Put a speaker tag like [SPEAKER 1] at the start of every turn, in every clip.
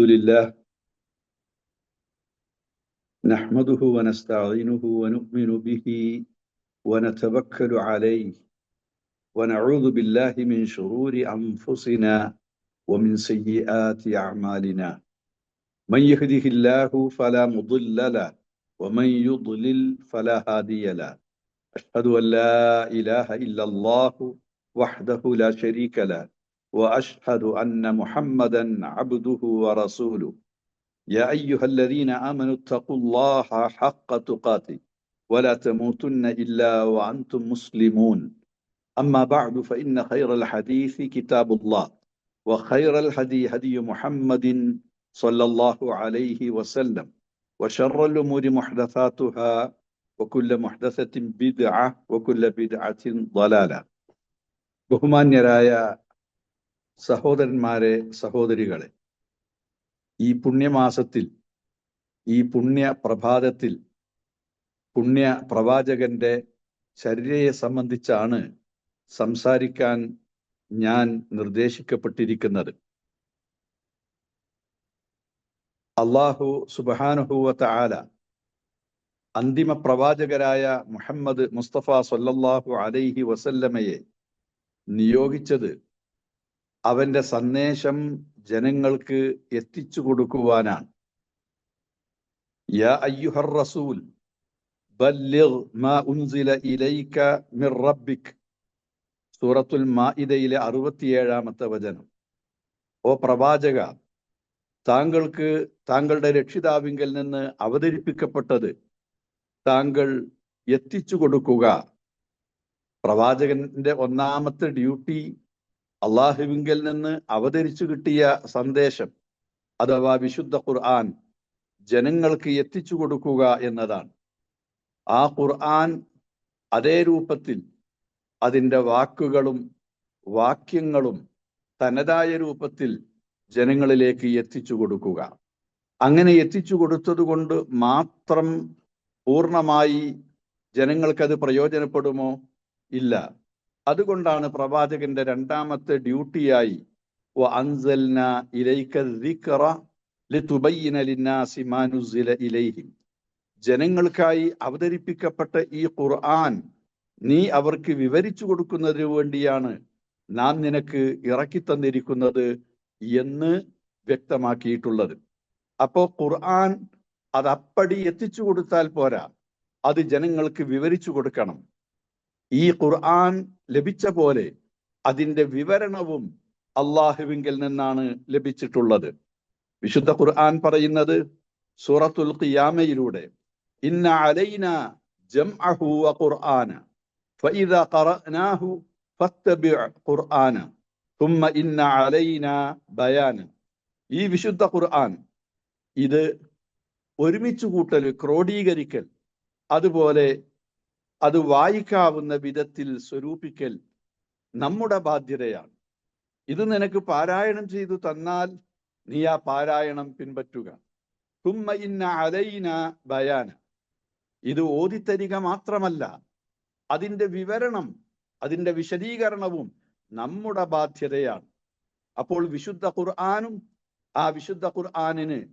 [SPEAKER 1] الحمد لله نحمده ونستعينه ونؤمن به ونتوكل عليه ونعوذ بالله من شرور أنفسنا ومن سيئات أعمالنا. من يهده الله فلا مضل له ومن يضلل فلا هادي له. أشهد أن لا إله إلا الله وحده لا شريك له. واشهد ان محمدا عبده ورسوله يا ايها الذين امنوا اتقوا الله حق تقاته ولا تموتن الا وانتم مسلمون اما بعد فان خير الحديث كتاب الله وخير الهدي هدي محمد صلى الله عليه وسلم وشر الامور محدثاتها وكل محدثه بدعه وكل بدعه ضلاله ബഹുമാന്യരായ സഹോദരന്മാരെ സഹോദരികളെ ഈ പുണ്യമാസത്തിൽ ഈ പുണ്യ പ്രഭാതത്തിൽ പുണ്യ പ്രവാചകന്റെ ശരീരയെ സംബന്ധിച്ചാണ് സംസാരിക്കാൻ ഞാൻ നിർദ്ദേശിക്കപ്പെട്ടിരിക്കുന്നത്. അള്ളാഹു സുബാനുഹൂവത്ത ആല അന്തിമ പ്രവാചകരായ മുഹമ്മദ് മുസ്തഫ സൊല്ലാഹു അലൈഹി വസല്ലമയെ നിയോഗിച്ചത് അവന്റെ സന്ദേശം ജനങ്ങൾക്ക് എത്തിച്ചു കൊടുക്കുവാനാണ്. യാ അയ്യുഹർ റസൂൽ സൂറത്തുൽ മാഇദയിലെ അറുപത്തിയേഴാമത്തെ വചനം. ഓ പ്രവാചക താങ്കൾക്ക് താങ്കളുടെ രക്ഷിതാവിങ്കിൽ നിന്ന് അവതരിപ്പിക്കപ്പെട്ടത് താങ്കൾ എത്തിച്ചു കൊടുക്കുക. പ്രവാചകന്റെ ഒന്നാമത്തെ ഡ്യൂട്ടി അള്ളാഹുവിങ്കൽ നിന്ന് അവതരിച്ചു കിട്ടിയ സന്ദേശം അഥവാ വിശുദ്ധ ഖുർആൻ ജനങ്ങൾക്ക് എത്തിച്ചു കൊടുക്കുക എന്നതാണ്. ആ ഖുർആൻ അതേ രൂപത്തിൽ അതിന്റെ വാക്കുകളും വാക്യങ്ങളും തനതായ രൂപത്തിൽ ജനങ്ങളിലേക്ക് എത്തിച്ചു കൊടുക്കുക. അങ്ങനെ എത്തിച്ചു കൊടുത്തതുകൊണ്ട് മാത്രം പൂർണമായി ജനങ്ങൾക്കത് പ്രയോജനപ്പെടുമോ? ഇല്ല. അതുകൊണ്ടാണ് പ്രവാചകന്റെ രണ്ടാമത്തെ ഡ്യൂട്ടിയായി ജനങ്ങൾക്കായി അവതരിപ്പിക്കപ്പെട്ട ഈ ഖുർആൻ നീ അവർക്ക് വിവരിച്ചു കൊടുക്കുന്നതിന് വേണ്ടിയാണ് നാം നിനക്ക് ഇറക്കി തന്നിരിക്കുന്നത് എന്ന് വ്യക്തമാക്കിയിട്ടുള്ളത്. അപ്പോ ഖുർആൻ അത് എത്തിച്ചു കൊടുത്താൽ പോരാ അത് ജനങ്ങൾക്ക് വിവരിച്ചു കൊടുക്കണം. ഈ ഖുർആൻ ലഭിച്ച പോലെ അതിന്റെ വിവരണവും അള്ളാഹുവിങ്കിൽ നിന്നാണ് ലഭിച്ചിട്ടുള്ളത്. വിശുദ്ധ ഖുർആൻ പറയുന്നത് സൂറത്തുൽ ഖിയാമയിലൂടെ ഇന്ന അലൈന ജംഅഹു വ ഖുർആന ബയാന. ഈ വിശുദ്ധ ഖുർആൻ ഇത് ഒരുമിച്ച് കൂട്ടൽ ക്രോഡീകരിക്കൽ അതുപോലെ അത് വായിക്കാവുന്ന വിധത്തിൽ സ്വരൂപിക്കൽ നമ്മുടെ ബാധ്യതയാണ്. ഇത് നിനക്ക് പാരായണം ചെയ്തു തന്നാൽ നീ ആ പാരായണം പിൻപറ്റുക. ബയാന. ഇത് ഓതിത്തരിക മാത്രമല്ല അതിന്റെ വിവരണം അതിന്റെ വിശദീകരണവും നമ്മുടെ ബാധ്യതയാണ്. അപ്പോൾ വിശുദ്ധ ഖുർആാനും ആ വിശുദ്ധ ഖുർആാനിന്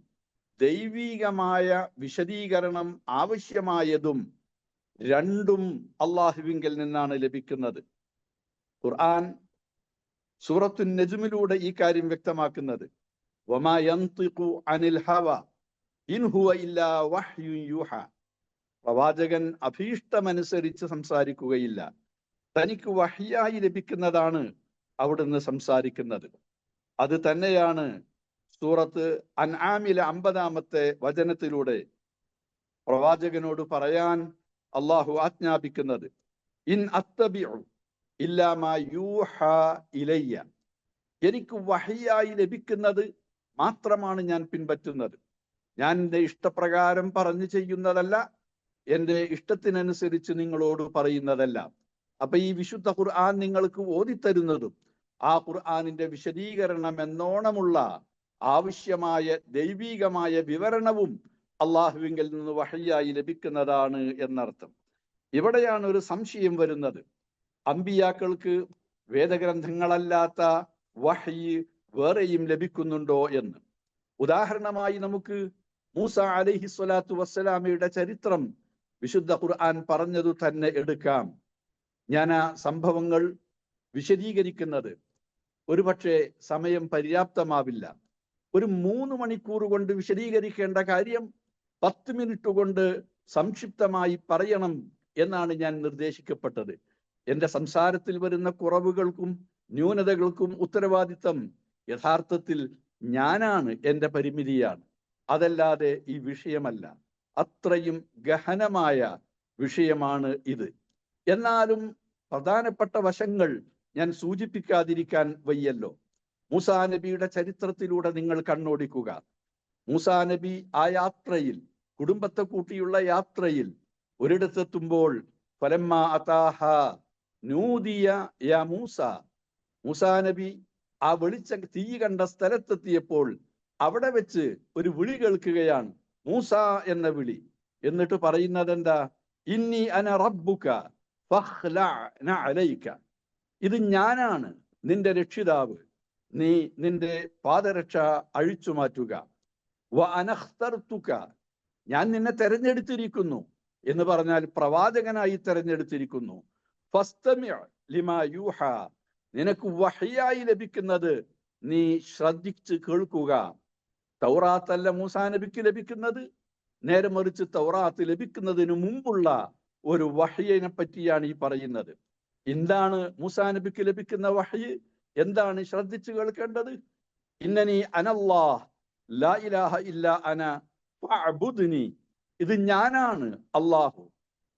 [SPEAKER 1] ദൈവീകമായ വിശദീകരണം ആവശ്യമായതും രണ്ടും അള്ളാഹുവിങ്കിൽ നിന്നാണ് ലഭിക്കുന്നത്. ഖുർആൻ സൂറത്തു നജുമിലൂടെ ഈ കാര്യം വ്യക്തമാക്കുന്നത്. അനിൽ ഹവ പ്രവാചകൻ അഭീഷ്ടമനുസരിച്ച് സംസാരിക്കുകയില്ല. തനിക്ക് വഹിയായി ലഭിക്കുന്നതാണ് അവിടുന്ന് സംസാരിക്കുന്നത്. അത് തന്നെയാണ് സൂറത്ത് അൻആമിലെ അമ്പതാമത്തെ വചനത്തിലൂടെ പ്രവാചകനോട് പറയാൻ അള്ളാഹു ആജ്ഞാപിക്കുന്നത്. ഇൻ അത്തബിഉ ഇല്ലാമാ ഇലയ്യ. എനിക്ക് വഹിയായി ലഭിക്കുന്നത് മാത്രമാണ് ഞാൻ പിൻപറ്റുന്നത്. ഞാൻ എന്റെ ഇഷ്ടപ്രകാരം പറഞ്ഞു ചെയ്യുന്നതല്ല എന്റെ ഇഷ്ടത്തിനനുസരിച്ച് നിങ്ങളോട് പറയുന്നതല്ല. അപ്പൊ ഈ വിശുദ്ധ ഖുർആൻ നിങ്ങൾക്ക് ഓതിത്തരുന്നതും ആ ഖുർആാനിന്റെ വിശദീകരണം എന്നോണമുള്ള ആവശ്യമായ ദൈവീകമായ വിവരണവും അള്ളാഹുവിങ്കിൽ നിന്ന് വഹയ്യായി ലഭിക്കുന്നതാണ് എന്നർത്ഥം. ഇവിടെയാണ് ഒരു സംശയം വരുന്നത്. അമ്പിയാക്കൾക്ക് വേദഗ്രന്ഥങ്ങളല്ലാത്ത വഹയ്യ് വേറെയും ലഭിക്കുന്നുണ്ടോ എന്ന്. ഉദാഹരണമായി നമുക്ക് മൂസ അലഹി സ്വലാത്തു വസ്സലാമയുടെ ചരിത്രം വിശുദ്ധ ഖുർആൻ പറഞ്ഞതു തന്നെ എടുക്കാം. ഞാൻ ആ സംഭവങ്ങൾ വിശദീകരിക്കുന്നത്. ഒരുപക്ഷെ സമയം പര്യാപ്തമാവില്ല. ഒരു മൂന്ന് മണിക്കൂർ കൊണ്ട് വിശദീകരിക്കേണ്ട കാര്യം പത്ത് മിനിറ്റ് കൊണ്ട് സംക്ഷിപ്തമായി പറയണം എന്നാണ് ഞാൻ നിർദ്ദേശിക്കപ്പെട്ടത്. എന്റെ സംസാരത്തിൽ വരുന്ന കുറവുകൾക്കും ന്യൂനതകൾക്കും ഉത്തരവാദിത്തം യഥാർത്ഥത്തിൽ ഞാനാണ് എന്റെ പരിമിതിയാണ്. അതല്ലാതെ ഈ വിഷയമല്ല. അത്രയും ഗഹനമായ വിഷയമാണ് ഇത്. എന്നാലും പ്രധാനപ്പെട്ട വശങ്ങൾ ഞാൻ സൂചിപ്പിക്കാതിരിക്കാൻ വയ്യല്ലോ. മൂസാ നബിയുടെ ചരിത്രത്തിലൂടെ നിങ്ങൾ കണ്ണോടിക്കുക. മൂസാ നബി ആ യാത്രയിൽ കുടുംബത്തെ കൂട്ടിയുള്ള യാത്രയിൽ ഒരിടത്തെത്തുമ്പോൾ ഫലമ്മ അതാഹ യാ മൂസ. നബി ആ വെളിച്ച തീ കണ്ട സ്ഥലത്തെത്തിയപ്പോൾ അവിടെ വെച്ച് ഒരു വിളി കേൾക്കുകയാണ്. മൂസ എന്ന വിളി. എന്നിട്ട് പറയുന്നത് എന്താ ഇന്നി അന റബ്ബുക ഫഖ്ലഅന അലൈക. ഇത് ഞാനാണ് നിന്റെ രക്ഷിതാവ്. നീ നിന്റെ പാദരക്ഷ അഴിച്ചു മാറ്റുക വ ഞാൻ നിന്നെ തെരഞ്ഞെടുത്തിരിക്കുന്നു എന്ന് പറഞ്ഞാൽ പ്രവാചകനായി തെരഞ്ഞെടുത്തിരിക്കുന്നു. ലിമാ യൂഹ. നിനക്ക് വഹിയായി ലഭിക്കുന്നത് നീ ശ്രദ്ധിച്ച് കേൾക്കുക. തൗറാത്തല്ല മൂസാ നബിക്ക് ലഭിക്കുന്നത്. നേരെ മറിച്ച് തൗറാത്ത് ലഭിക്കുന്നതിന് മുമ്പുള്ള ഒരു വഹയിനെ പറ്റിയാണ് ഈ പറയുന്നത്. എന്താണ് മൂസാ നബിക്ക് ലഭിക്കുന്ന വഹയ് എന്താണ് ശ്രദ്ധിച്ചു കേൾക്കേണ്ടത്? ഇന്നനി അനല്ലാഹ് ലാ ഇലാഹ ഇല്ല അന ഫഅബുദ്നി. ഇത് ഞാനാണ് അള്ളാഹു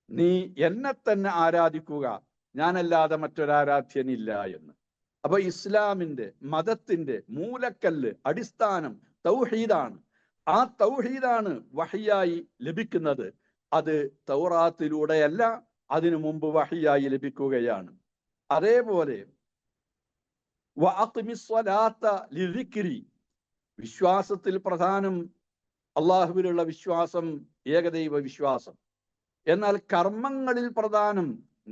[SPEAKER 1] നീ എന്നെ തന്നെ ആരാധിക്കുക. ഞാനല്ലാതെ മറ്റൊരാരാധ്യനില്ല എന്ന്. അപ്പൊ ഇസ്ലാമിന്റെ മതത്തിന്റെ മൂലക്കല്ല് അടിസ്ഥാനം തൗഹീദാണ്. ആ തൗഹീദാണ് വഹിയായി ലഭിക്കുന്നത്. അത് തൗറാത്തിലൂടെയല്ല അതിനു മുമ്പ് വഹിയായി ലഭിക്കുകയാണ്. അതേപോലെ വിശ്വാസത്തിൽ പ്രധാനം അള്ളാഹുവിലുള്ള വിശ്വാസം ഏകദൈവ വിശ്വാസം. എന്നാൽ കർമ്മങ്ങളിൽ പ്രധാനം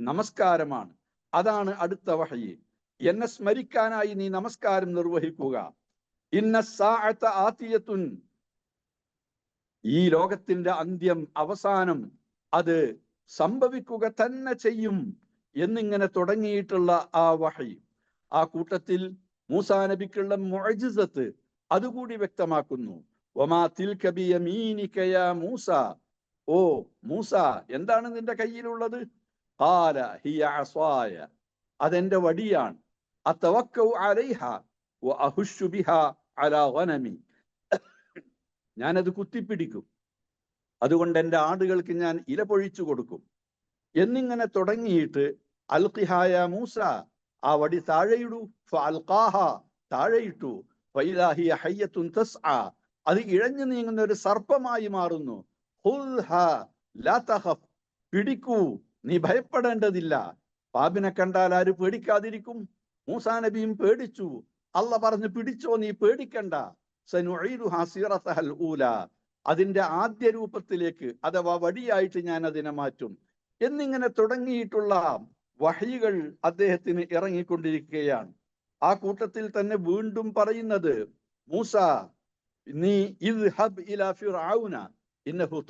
[SPEAKER 1] നമസ്കാരമാണ്. അതാണ് അടുത്ത വഹയി എന്നെ സ്മരിക്കാനായി നീ നമസ്കാരം നിർവഹിക്കുക. ഇന്ന സാഅത്ത ആത്തിയത്തുൻ ഈ ലോകത്തിന്റെ അന്ത്യം അവസാനം അത് സംഭവിക്കുക തന്നെ ചെയ്യും എന്നിങ്ങനെ തുടങ്ങിയിട്ടുള്ള ആ വഹി. ആ കൂട്ടത്തിൽ മൂസാ നബിക്കുള്ള മുഅജിസത്ത് അതുകൂടി വ്യക്തമാക്കുന്നു. ഒമാ തിൽ കബിയ മീനിക്കയ മൂസ. ഓ മൂസ എന്താണ് നിന്റെ കയ്യിലുള്ളത്? ഖാല ഹിയ അസ്വായ അതെന്റെ വടിയാണ്. ഞാനത് കുത്തിപ്പിടിക്കും. അതുകൊണ്ട് എന്റെ ആടുകൾക്ക് ഞാൻ ഇല പൊഴിച്ചു കൊടുക്കും. എന്നിങ്ങനെ തുടങ്ങിയിട്ട് അൽഖിഹായ മൂസ ആ വടി താഴെയിടൂ ഫഅൽഖാഹ താഴെയിട്ടു തസ്ആ. അത് ഇഴഞ്ഞു നീങ്ങുന്ന ഒരു സർപ്പമായി മാറുന്നു. പിടിക്കൂ നീ ഭയപ്പെടേണ്ടതില്ല. പാപിനെ കണ്ടാൽ ആര് പേടിക്കാതിരിക്കും? മൂസാ നബിയും പേടിച്ചു. അല്ല പറഞ്ഞു പിടിച്ചോ നീ പേടിക്കണ്ട. ഊല. അതിന്റെ ആദ്യ രൂപത്തിലേക്ക് അഥവാ വടിയായിട്ട് ഞാൻ അതിനെ മാറ്റും. എന്നിങ്ങനെ തുടങ്ങിയിട്ടുള്ള വഹികൾ അദ്ദേഹത്തിന് ഇറങ്ങിക്കൊണ്ടിരിക്കുകയാണ്. ആ കൂട്ടത്തിൽ തന്നെ വീണ്ടും പറയുന്നത് മൂസ നീ ഇദ്ഹബ് ഇലാ ഫിർഔന ഇന്നഹു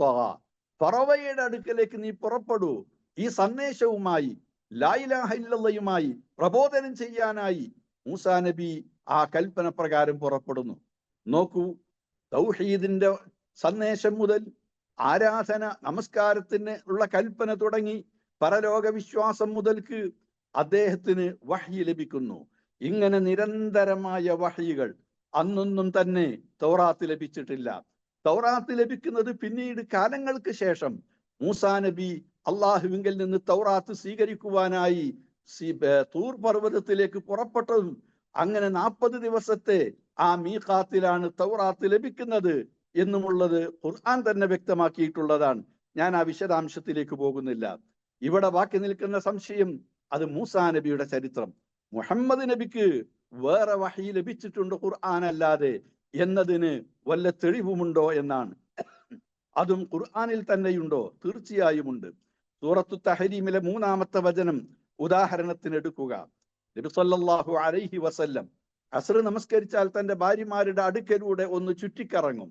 [SPEAKER 1] ഫറവയുടെ അടുക്കലേക്ക് നീ പുറപ്പെടൂ. ഈ സന്ദേശവുമായി ലായിലാഹില്ലയുമായി പ്രബോധനം ചെയ്യാനായി മൂസ നബി ആ കൽപ്പന പ്രകാരം പുറപ്പെടുന്നു. നോക്കൂ തൗഹീദിന്റെ സന്ദേശം മുതൽ ആരാധന നമസ്കാരത്തിന് ഉള്ള കൽപ്പന തുടങ്ങി പരലോക വിശ്വാസം മുതൽക്ക് അദ്ദേഹത്തിന് വഹി ലഭിക്കുന്നു. ഇങ്ങനെ നിരന്തരമായ വഹികൾ അന്നൊന്നും തന്നെ തൗറാത്ത് ലഭിച്ചിട്ടില്ല. തൗറാത്ത് ലഭിക്കുന്നത് പിന്നീട് കാലങ്ങൾക്ക് ശേഷം മൂസാ നബി അള്ളാഹുവിങ്കിൽ നിന്ന് തൗറാത്ത് സ്വീകരിക്കുവാനായി തൂർ പർവതത്തിലേക്ക് പുറപ്പെട്ടതും അങ്ങനെ നാൽപ്പത് ദിവസത്തെ ആ മീഖാത്തിലാണ് തൗറാത്ത് ലഭിക്കുന്നത് എന്നുമുള്ളത് ഖുർആൻ തന്നെ വ്യക്തമാക്കിയിട്ടുള്ളതാണ്. ഞാൻ ആ വിശദാംശത്തിലേക്ക് പോകുന്നില്ല. ഇവിടെ ബാക്കി നിൽക്കുന്ന സംശയം അത് മൂസാ നബിയുടെ ചരിത്രം. മുഹമ്മദ് നബിക്ക് വേറെ വഹി ലഭിച്ചിട്ടുണ്ട് ഖുർആൻ അല്ലാതെ എന്നതിന് വല്ല തെളിവുമുണ്ടോ എന്നാണ്. അതും ഖുർആാനിൽ തന്നെയുണ്ടോ? തീർച്ചയായും ഉണ്ട് സൂറത്തു തഹരീമിലെ മൂന്നാമത്തെ വചനം ഉദാഹരണത്തിന് എടുക്കുക. നബി സല്ലല്ലാഹു അലൈഹി വസല്ലം അസർ നമസ്കരിച്ചാൽ തന്റെ ഭാര്യമാരുടെ അടുക്കലൂടെ ഒന്ന് ചുറ്റിക്കറങ്ങും.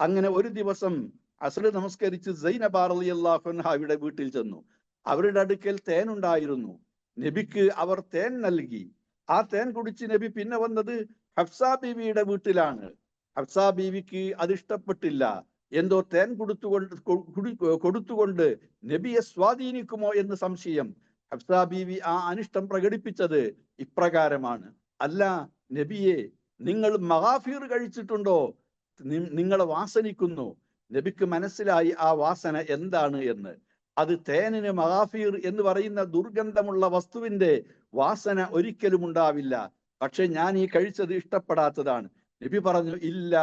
[SPEAKER 1] അങ്ങനെ ഒരു ദിവസം അസർ നമസ്കരിച്ച് സൈനബാർ അലി അള്ളാഹുൻഹായുടെ വീട്ടിൽ ചെന്നു. അവരുടെ അടുക്കൽ തേൻ ഉണ്ടായിരുന്നു നബിക്ക് അവർ തേൻ നൽകി. ആ തേൻ കുടിച്ച് നബി പിന്നെ വന്നത് ഹഫ്സ ബീവിയുടെ വീട്ടിലാണ്. ഹഫ്സ ബീവിക്ക് അത് ഇഷ്ടപ്പെട്ടില്ല. എന്തോ തേൻ കൊടുത്തുകൊണ്ട് കുടി- കൊടുത്തുകൊണ്ട് നബിയെ സ്വാധീനിക്കുമോ എന്ന് സംശയം. ഹഫ്സ ബീവി ആ അനിഷ്ടം പ്രകടിപ്പിച്ചത് ഇപ്രകാരമാണ്. അല്ല നബിയെ നിങ്ങൾ മഹാഫീർ കഴിച്ചിട്ടുണ്ടോ? നിങ്ങളെ വാസനിക്കുന്നു. നബിക്ക് മനസ്സിലായി ആ വാസന എന്താണ് എന്ന്. അത് തേനിന് മഹാഫീർ എന്ന് പറയുന്ന ദുർഗന്ധമുള്ള വസ്തുവിന്റെ വാസന ഒരിക്കലും ഉണ്ടാവില്ല. പക്ഷെ ഞാൻ ഈ കഴിച്ചത് ഇഷ്ടപ്പെടാത്തതാണ്. നബി പറഞ്ഞു ഇല്ല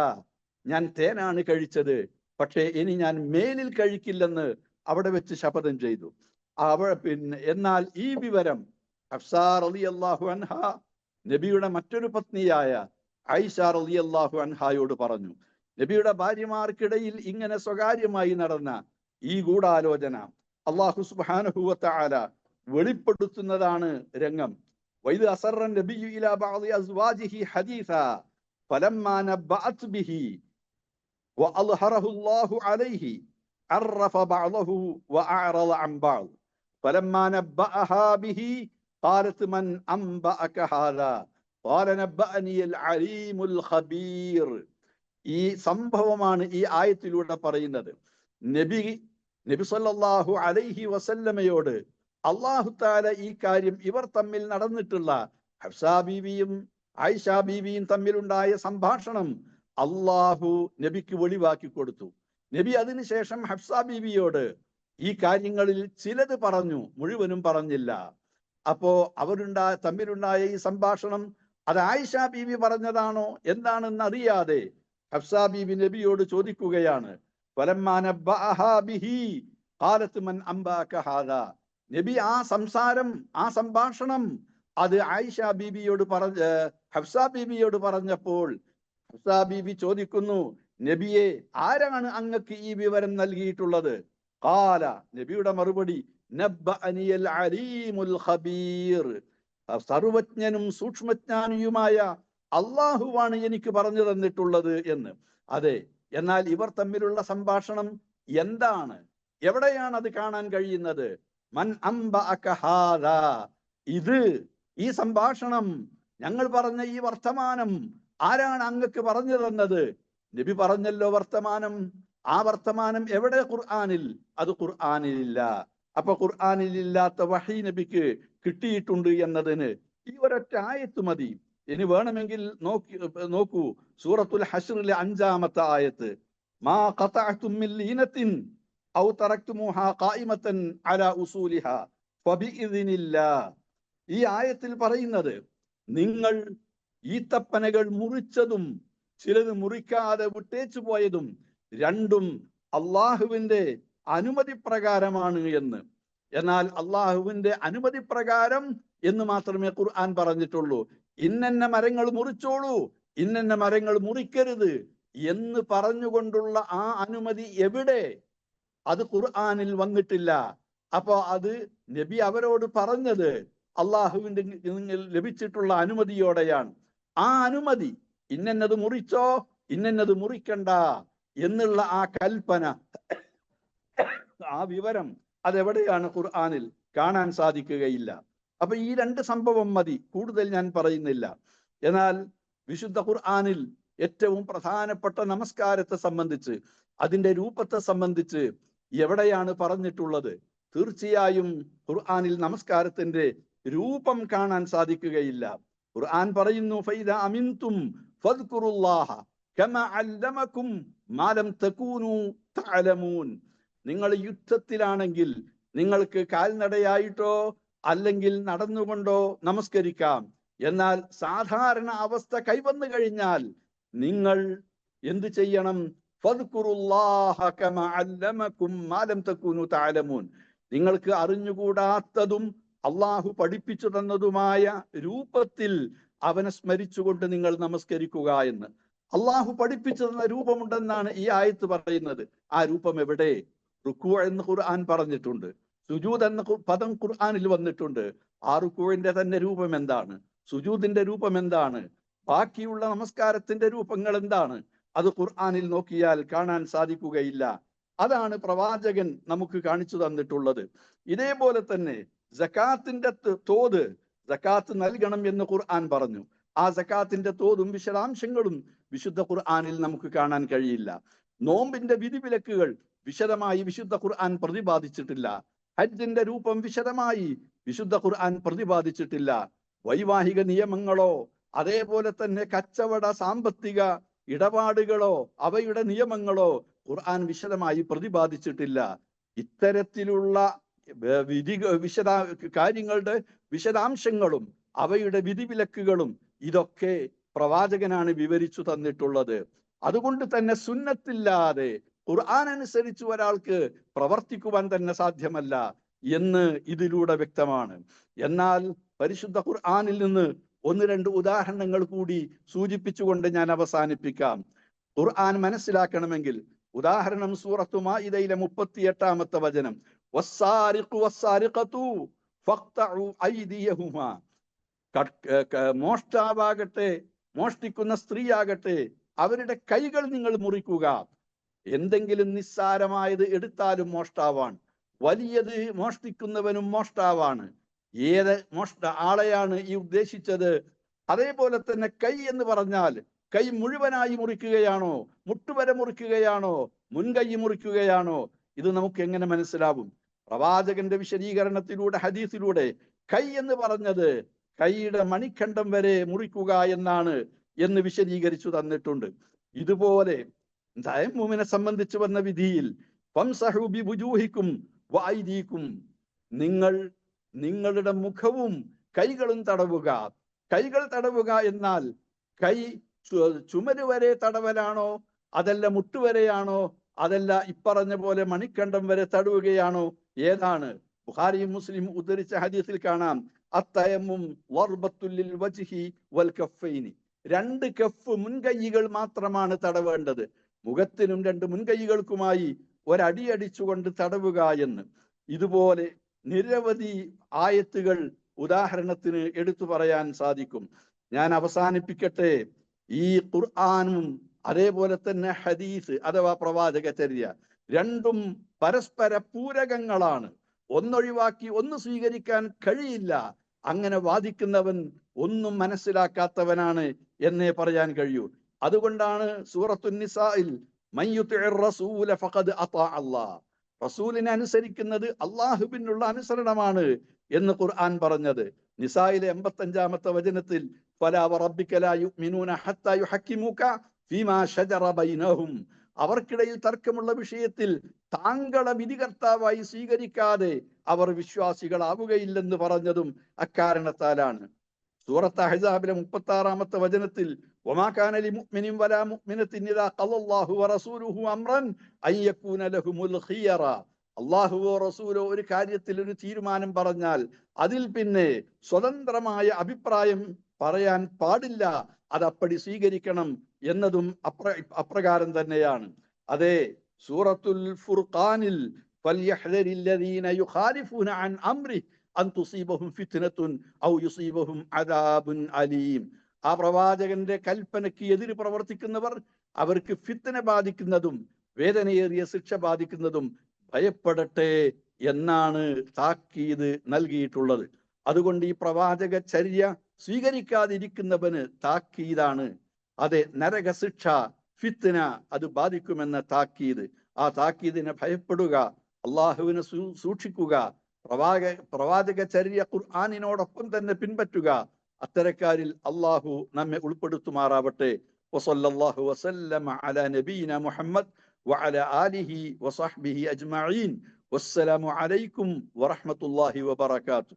[SPEAKER 1] ഞാൻ തേനാണ് കഴിച്ചത്. പക്ഷേ ഇനി ഞാൻ മേലിൽ കഴിക്കില്ലെന്ന് അവിടെ വെച്ച് ശപഥം ചെയ്തു. അവ പിന്നെ എന്നാൽ ഈ വിവരം അഫ്സാർ അലി അള്ളാഹു അൻഹ നബിയുടെ മറ്റൊരു പത്നിയായ ഐഷാർ അലി അള്ളാഹു അൻഹായോട് പറഞ്ഞു നബിയുടെ ഭാര്യമാർക്കിടയിൽ ഇങ്ങനെ സ്വകാര്യമായി നടന്ന ഈ ഗൂഢാലോചന അള്ളാഹു സുബാനഹുവത്ത ആല വെളിപ്പെടുത്തുന്നതാണ് രംഗം വൈദ് അസറൻ നബിയു ഇലാ ബഅദി അസ്വാജിഹി ഹദീസ ഫലമ്മാ നബ്ബഅത് ബിഹി وأظهره الله عليه عرف بعضه وأعرض عن بعض فلما نبأها به قالت من أنبأك هذا قال نبأني العليم الخبير ഈ സംഭവമാണ് ഈ ആയത്തിലൂടെ പറയുന്നത് നബി നബി സല്ലാഹു അലൈഹി വസല്ലമയോട് അള്ളാഹു താല ഈ കാര്യം ഇവർ തമ്മിൽ നടന്നിട്ടുള്ള ഹഫ്സ ബീവിയും ആയിഷ ബീവിയും തമ്മിലുണ്ടായ സംഭാഷണം അള്ളാഹു നബിക്ക് വെളിവാക്കി കൊടുത്തു. നബി അതിനുശേഷം ഹഫ്സ ബീവിയോട് ഈ കാര്യങ്ങളിൽ ചിലത് പറഞ്ഞു മുഴുവനും പറഞ്ഞില്ല. അപ്പോ അവരുണ്ടാ തമ്മിലുണ്ടായ ഈ സംഭാഷണം അത് ആയിഷ ബീവി പറഞ്ഞതാണോ? എന്താണെന്ന് അറിയാതെ ഹഫ്സ ബീവി നബിയോട് ചോദിക്കുകയാണ്. നബി ആ സംസാരം ആ സംഭാഷണം അത് ആയിഷ ബീബിയോട് പറഞ്ഞ ഹഫ്സ ബീബിയോട് പറഞ്ഞപ്പോൾ ഹഫ്സ ബീബി ചോദിക്കുന്നു നബിയെ ആരാണ് അങ്ങക്ക് ഈ വിവരം നൽകിയിട്ടുള്ളത്? കാല നബിയുടെ മറുപടി സർവജ്ഞനും സൂക്ഷ്മജ്ഞാനിയുമായ അള്ളാഹുവാണ് എനിക്ക് പറഞ്ഞു തന്നിട്ടുള്ളത് എന്ന്. അതെ എന്നാൽ ഇവർ തമ്മിലുള്ള സംഭാഷണം എന്താണ്? എവിടെയാണ് അത് കാണാൻ കഴിയുന്നത്? മൻ അംബ ഇത് ഈ സംഭാഷണം ഞങ്ങൾ പറഞ്ഞ ഈ വർത്തമാനം ആരാണ് അങ്ങക്ക് പറഞ്ഞു തന്നത്? നബി പറഞ്ഞല്ലോ വർത്തമാനം. ആ വർത്തമാനം എവിടെ? ഖുർആാനിൽ. അത് ഖുർആാനിലില്ല. അപ്പൊ ഖുർആനിൽ ഇല്ലാത്ത വഹി നബിക്ക് കിട്ടിയിട്ടുണ്ട് എന്നതിന് ഈ ഒരൊറ്റ ആയത്ത് മതി. ഇനി വേണമെങ്കിൽ നോക്കി നോക്കൂ. സൂറത്തുൽ ഹഷറിലെ അഞ്ചാമത്തെ ആയത്ത് മാ ഖതഅതും ഔ തറക്തുമുഹാ ഖായിമതൻ അലാ ഉസൂലിഹാ ഫബിഇദ്നില്ലാ. ഈ ആയത്തിൽ പറയുന്നത് നിങ്ങൾ ഈത്തപ്പനകൾ മുറിച്ചതും ചിലത് മുറിക്കാതെ വിട്ടേച്ചു പോയതും രണ്ടും അള്ളാഹുവിന്റെ അനുമതി പ്രകാരമാണ് എന്ന്. എന്നാൽ അള്ളാഹുവിന്റെ അനുമതി പ്രകാരം എന്ന് മാത്രമേ ഖുർആൻ പറഞ്ഞിട്ടുള്ളൂ. ഇന്നന്ന മരങ്ങൾ മുറിച്ചോളൂ ഇന്നെന്നെ മരങ്ങൾ മുറിക്കരുത് എന്ന് പറഞ്ഞുകൊണ്ടുള്ള ആ അനുമതി എവിടെ? അത് ഖുർആാനിൽ വന്നിട്ടില്ല. അപ്പോ അത് നബി അവരോട് പറഞ്ഞത് അള്ളാഹുവിന്റെ ലഭിച്ചിട്ടുള്ള അനുമതിയോടെയാണ്. ആ അനുമതി ഇന്നത് മുറിച്ചോ ഇന്നത് മുറിക്കണ്ട എന്നുള്ള ആ കൽപ്പന ആ വിവരം അതെവിടെയാണ് ഖുർആാനിൽ കാണാൻ സാധിക്കുകയില്ല. അപ്പൊ ഈ രണ്ട് സംഭവം മതി. കൂടുതൽ ഞാൻ പറയുന്നില്ല. എന്നാൽ വിശുദ്ധ ഖുർആാനിൽ ഏറ്റവും പ്രധാനപ്പെട്ട നമസ്കാരത്തെ സംബന്ധിച്ച് അതിന്റെ രൂപത്തെ സംബന്ധിച്ച് എവിടെയാണ് പറഞ്ഞിട്ടുള്ളത്? തീർച്ചയായും ഖുർആാനിൽ നമസ്കാരത്തിന്റെ രൂപം കാണാൻ സാധിക്കുകയില്ല. ഖുർആൻ പറയുന്നു ഫൈദ അമിൻതും മാലം തഅലമൂൻ. നിങ്ങൾ യുദ്ധത്തിലാണെങ്കിൽ നിങ്ങൾക്ക് കാൽനടയായിട്ടോ അല്ലെങ്കിൽ നടന്നുകൊണ്ടോ നമസ്കരിക്കാം. എന്നാൽ സാധാരണ അവസ്ഥ കൈവന്നു കഴിഞ്ഞാൽ നിങ്ങൾ എന്തു ചെയ്യണം? നിങ്ങൾക്ക് അറിഞ്ഞുകൂടാത്തതും അള്ളാഹു പഠിപ്പിച്ചു തന്നതുമായ രൂപത്തിൽ അവനെ സ്മരിച്ചുകൊണ്ട് നിങ്ങൾ നമസ്കരിക്കുക എന്ന്. അള്ളാഹു പഠിപ്പിച്ചു തന്ന രൂപമുണ്ടെന്നാണ് ഈ ആയത്ത് പറയുന്നത്. ആ രൂപം എവിടെ? റുക്കു എന്ന് ഖുർആൻ പറഞ്ഞിട്ടുണ്ട്. സുജൂദ് എന്ന പദം ഖുർആാനിൽ വന്നിട്ടുണ്ട്. ആ റുക്കുവിന്റെ തന്നെ രൂപം എന്താണ്? സുജൂദിന്റെ രൂപം എന്താണ്? ബാക്കിയുള്ള നമസ്കാരത്തിന്റെ രൂപങ്ങൾ എന്താണ്? അത് ഖുർആാനിൽ നോക്കിയാൽ കാണാൻ സാധിക്കുകയില്ല. അതാണ് പ്രവാചകൻ നമുക്ക് കാണിച്ചു തന്നിട്ടുള്ളത്. ഇതേപോലെ തന്നെ ജക്കാത്തിന്റെ തോത് ജക്കാത്ത് നൽകണം എന്ന് ഖുർആൻ പറഞ്ഞു. ആ ജക്കാത്തിന്റെ തോതും വിശദാംശങ്ങളും വിശുദ്ധ ഖുർആാനിൽ നമുക്ക് കാണാൻ കഴിയില്ല. നോമ്പിന്റെ വിധിവിലക്കുകൾ വിശദമായി വിശുദ്ധ ഖുർആൻ പ്രതിപാദിച്ചിട്ടില്ല. ഹജ്ജിന്റെ രൂപം വിശദമായി വിശുദ്ധ ഖുർആൻ പ്രതിപാദിച്ചിട്ടില്ല. വൈവാഹിക നിയമങ്ങളോ അതേപോലെ തന്നെ കച്ചവട സാമ്പത്തിക ഇടപാടുകളോ അവയുടെ നിയമങ്ങളോ ഖുർആൻ വിശദമായി പ്രതിപാദിച്ചിട്ടില്ല. ഇത്തരത്തിലുള്ള വിധി വിശദ കാര്യങ്ങളുടെ വിശദാംശങ്ങളും അവയുടെ വിധിവിലക്കുകളും ഇതൊക്കെ പ്രവാചകനാണ് വിവരിച്ചു തന്നിട്ടുള്ളത്. അതുകൊണ്ട് തന്നെ സുന്നത്തില്ലാതെ ഖുർആൻ അനുസരിച്ച് ഒരാൾക്ക് പ്രവർത്തിക്കുവാൻ തന്നെ സാധ്യമല്ല എന്ന് ഇതിലൂടെ വ്യക്തമാണ്. എന്നാൽ പരിശുദ്ധ ഖുർആനിൽ നിന്ന് ഒന്ന് രണ്ട് ഉദാഹരണങ്ങൾ കൂടി സൂചിപ്പിച്ചുകൊണ്ട് ഞാൻ അവസാനിപ്പിക്കാം. ഖുർആൻ മനസ്സിലാക്കണമെങ്കിൽ ഉദാഹരണം സൂറത്തു മാഇദയിലെ വചനം. ഫഖ്തഉ ഐദിയഹുമാ. കട്- മോഷ്ടാവാകട്ടെ മോഷ്ടിക്കുന്ന സ്ത്രീയാകട്ടെ അവരുടെ കൈകൾ നിങ്ങൾ മുറിക്കുക. എന്തെങ്കിലും നിസ്സാരമായത് എടുത്താലും മോഷ്ടാവാണ്. വലിയത് മോഷ്ടിക്കുന്നവനും മോഷ്ടാവാണ്. ഏത് മോഷ്ട ആളെയാണ് ഈ ഉദ്ദേശിച്ചത്? അതേപോലെ തന്നെ കൈ എന്ന് പറഞ്ഞാൽ കൈ മുഴുവനായി മുറിക്കുകയാണോ? മുട്ടുവരെ മുറിക്കുകയാണോ? മുൻകൈ മുറിക്കുകയാണോ? ഇത് നമുക്ക് എങ്ങനെ മനസ്സിലാവും? പ്രവാചകന്റെ വിശദീകരണത്തിലൂടെ ഹദീസിലൂടെ കൈ എന്ന് പറഞ്ഞത് കൈയുടെ മണിഖണ്ഡം വരെ മുറിക്കുക എന്നാണ് എന്ന് വിശദീകരിച്ചു തന്നിട്ടുണ്ട്. ഇതുപോലെ തയമ്മുമിനെ സംബന്ധിച്ച് വന്ന വിധിയിൽ വൈദീക്കും. നിങ്ങൾ നിങ്ങളുടെ മുഖവും കൈകളും തടവുക. കൈകൾ തടവുക എന്നാൽ കൈ ചുമര് വരെ തടവലാണോ? അതല്ല മുട്ടുവരെയാണോ അതല്ല ഇപ്പറഞ്ഞ പോലെ മണിക്കണ്ഠം വരെ തടവുകയാണോ? ഏതാണ്? ബുഖാരിയും മുസ്ലിം ഉദ്ധരിച്ച ഹദീസിൽ കാണാം അത്തയമ്മും വജിഹി വൽ രണ്ട് കഫ് മുൻകൈകൾ മാത്രമാണ് തടവേണ്ടത്. മുഖത്തിനും രണ്ട് മുൻകൈകൾക്കുമായി ഒരടിയടിച്ചുകൊണ്ട് തടവുക എന്ന്. ഇതുപോലെ നിരവധി ആയത്തുകൾ ഉദാഹരണത്തിന് എടുത്തു പറയാൻ സാധിക്കും. ഞാൻ അവസാനിപ്പിക്കട്ടെ. ഈ ഖുർആാനും അതേപോലെ തന്നെ ഹദീസ് അഥവാ പ്രവാചക ചര്യ രണ്ടും പരസ്പര പൂരകങ്ങളാണ്. ഒന്നൊഴിവാക്കി ഒന്ന് സ്വീകരിക്കാൻ കഴിയില്ല. അങ്ങനെ വാദിക്കുന്നവൻ ഒന്നും മനസ്സിലാക്കാത്തവനാണ് എന്നേ പറയാൻ കഴിയൂ. അതുകൊണ്ടാണ് സൂറത്തു നിസായിൽ റസൂല ഫഖദ് അതാ അല്ലാഹ് റസൂലിനെ അനുസരിക്കുന്നത് അള്ളാഹുബിനുള്ള അനുസരണമാണ് എന്ന് ഖുർആൻ പറഞ്ഞത്. നിസായിലെ എൺപത്തഞ്ചാമത്തെ വചനത്തിൽ അവർക്കിടയിൽ തർക്കമുള്ള വിഷയത്തിൽ താങ്കളെ വിധികർത്താവായി സ്വീകരിക്കാതെ അവർ വിശ്വാസികളാവുകയില്ലെന്ന് പറഞ്ഞതും അക്കാരണത്താലാണ്. സൂറത്ത് അഹ്സാബിലെ മുപ്പത്തി ആറാമത്തെ വചനത്തിൽ وما كان لمؤمن ولا مؤمنة إذا قضى الله ورسوله أمرا أن يكون لهم الخيرة അള്ളാഹുവോ റസൂലോ ഒരു കാര്യത്തിൽ ഒരു തീരുമാനം പറഞ്ഞാൽ അതിൽ പിന്നെ സ്വതന്ത്രമായ അഭിപ്രായം പറയാൻ പാടില്ല അത് അപ്പടി സ്വീകരിക്കണം എന്നതും അപ്ര അപ്രകാരം തന്നെയാണ് അതെ സൂറത്തുൽ ഫുർഖാനിൽ فليحذر الذين يخالفون عن അന്തുസീബഹും ഫിത്നത്തുൻ ഔ യുസീബഹും അദാബുൻ അലീം. ആ പ്രവാചകന്റെ കൽപ്പനയ്ക്ക് എതിര് പ്രവർത്തിക്കുന്നവർ അവർക്ക് ഫിത്തന ബാധിക്കുന്നതും വേദനയേറിയ ശിക്ഷ ബാധിക്കുന്നതും ഭയപ്പെടട്ടെ എന്നാണ് താക്കീത് നൽകിയിട്ടുള്ളത്. അതുകൊണ്ട് ഈ പ്രവാചക ചര്യ സ്വീകരിക്കാതിരിക്കുന്നവന് താക്കീതാണ്. അതെ നരകശിക്ഷ ഫിത്തന അത് ബാധിക്കുമെന്ന താക്കീത്. ആ താക്കീതിനെ ഭയപ്പെടുക അള്ളാഹുവിനെ സൂക്ഷിക്കുക പ്രവാചക പ്രവാചക ചര്യ ഖുർആാനിനോടൊപ്പം തന്നെ പിൻപറ്റുക അത്തരക്കാരിൽ അള്ളാഹു നമ്മെ ഉൾപ്പെടുത്തുമാറാവട്ടെ വസല്ലല്ലാഹു വസല്ലമ അലാ നബീന മുഹമ്മദ് وعلى آله وصحبه أجمعين والسلام عليكم ورحمة الله وبركاته